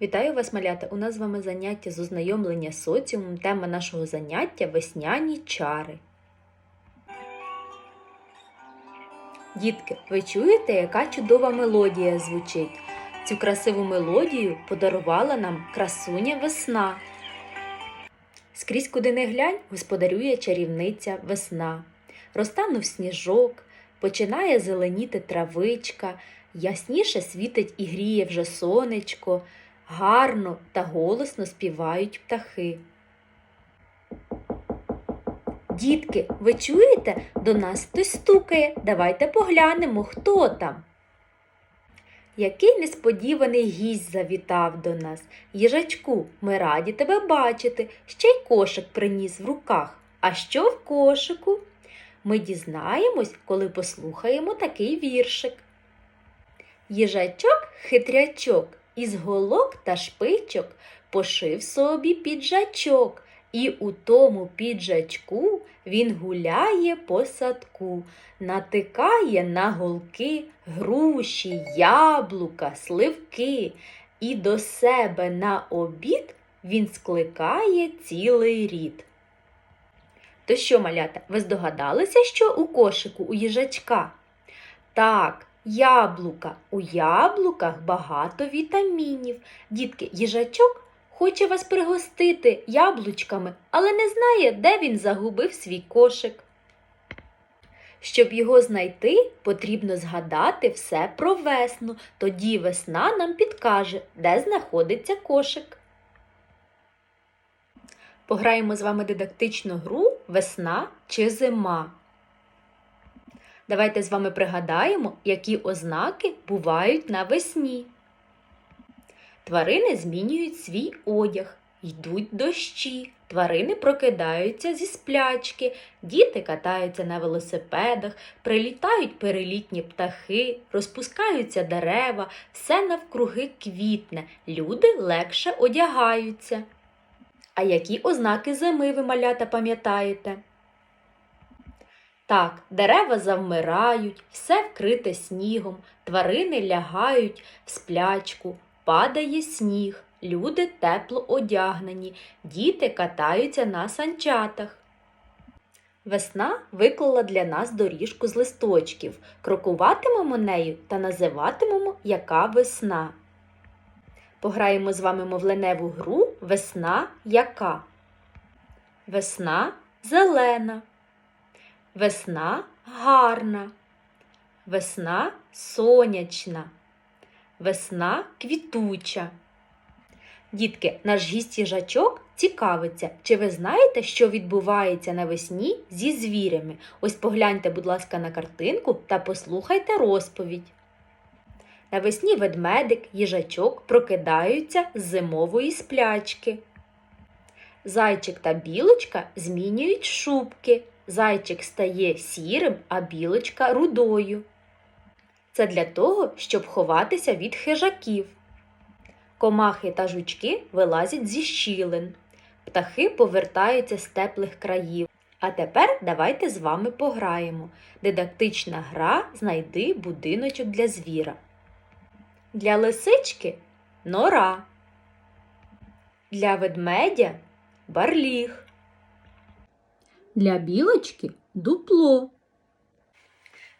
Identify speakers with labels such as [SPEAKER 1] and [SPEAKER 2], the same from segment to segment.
[SPEAKER 1] Вітаю вас, малята! У нас з вами заняття з ознайомлення з соціумом. Тема нашого заняття весняні чари. Дітки, ви чуєте, яка чудова мелодія звучить? Цю красиву мелодію подарувала нам красуня весна. Скрізь куди не глянь, господарює чарівниця весна. Розтанув сніжок, починає зеленіти травичка, ясніше світить і гріє вже сонечко, гарно та голосно співають птахи. Дітки, ви чуєте? До нас хтось стукає. Давайте поглянемо, хто там. Який несподіваний гість завітав до нас. Їжачку, ми раді тебе бачити. Ще й кошик приніс в руках. А що в кошику? Ми дізнаємось, коли послухаємо такий віршик. Їжачок хитрячок із голок та шпичок пошив собі піджачок, і у тому піджачку він гуляє по садку, натикає на голки груші, яблука, сливки, і до себе на обід він скликає цілий рід. То що, малята, ви здогадалися, що у кошику у їжачка? Так, яблука. У яблуках багато вітамінів. Дітки, їжачок хоче вас пригостити яблучками, але не знає, де він загубив свій кошик. Щоб його знайти, потрібно згадати все про весну. Тоді весна нам підкаже, де знаходиться кошик. Пограємо з вами дидактичну гру Весна чи зима. Давайте з вами пригадаємо, які ознаки бувають навесні. Тварини змінюють свій одяг, йдуть дощі, тварини прокидаються зі сплячки, діти катаються на велосипедах, прилітають перелітні птахи, розпускаються дерева, все навкруги квітне, люди легше одягаються. А які ознаки зими ви малята пам'ятаєте? Так, дерева завмирають, все вкрите снігом, тварини лягають в сплячку, падає сніг, люди тепло одягнені, діти катаються на санчатах. Весна виклала для нас доріжку з листочків. Крокуватимемо нею та називатимемо яка весна. Пограємо з вами мовленеву гру Весна яка. Весна зелена. Весна гарна. Весна сонячна. Весна квітуча. Дітки, наш гість їжачок цікавиться, чи ви знаєте, що відбувається навесні зі звірями? Ось погляньте, будь ласка, на картинку та послухайте розповідь. Навесні ведмедик, їжачок прокидаються з зимової сплячки. Зайчик та білочка змінюють шубки. Зайчик стає сірим, а білочка рудою. Це для того, щоб ховатися від хижаків. Комахи та жучки вилазять зі щілин. Птахи повертаються з теплих країв. А тепер давайте з вами пограємо. Дидактична гра знайди будиночок для звіра. Для лисички нора. Для ведмедя барліг. Для білочки дупло.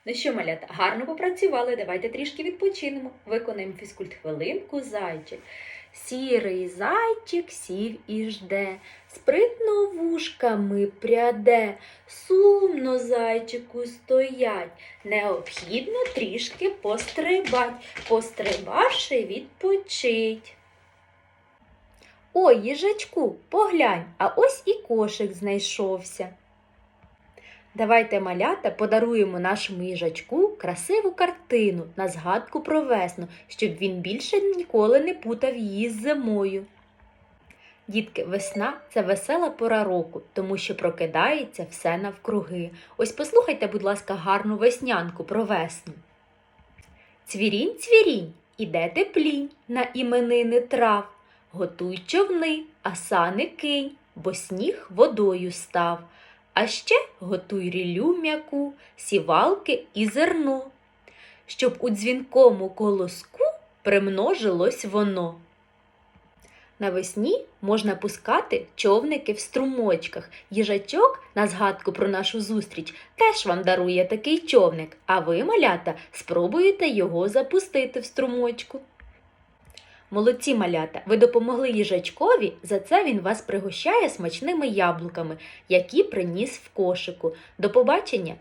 [SPEAKER 1] Ну що, малята, гарно попрацювали. Давайте трішки відпочинемо. Виконаємо фізкульт хвилинку зайчик. Сірий зайчик сів і жде, спритно вушками пряде, сумно зайчику стоять. Необхідно трішки пострибать, пострибавши відпочить. Ой, їжачку, поглянь, а ось і кошик знайшовся. Давайте малята подаруємо нашому їжачку красиву картину на згадку про весну, щоб він більше ніколи не путав її з зимою. Дітки, весна це весела пора року, тому що прокидається все навкруги. Ось послухайте, будь ласка, гарну веснянку про весну. Цвірінь, цвірінь, іде теплінь на іменини трав. Готуй човни, а сани кинь, бо сніг водою став. А ще готуй рілю м'яку, сівалки і зерно, щоб у дзвінкому колоску примножилось воно. Навесні можна пускати човники в струмочках. Їжачок на згадку про нашу зустріч теж вам дарує такий човник, а ви, малята, спробуєте його запустити в струмочку. Молодці малята, ви допомогли їжачкові, за це він вас пригощає смачними яблуками, які приніс в кошику. До побачення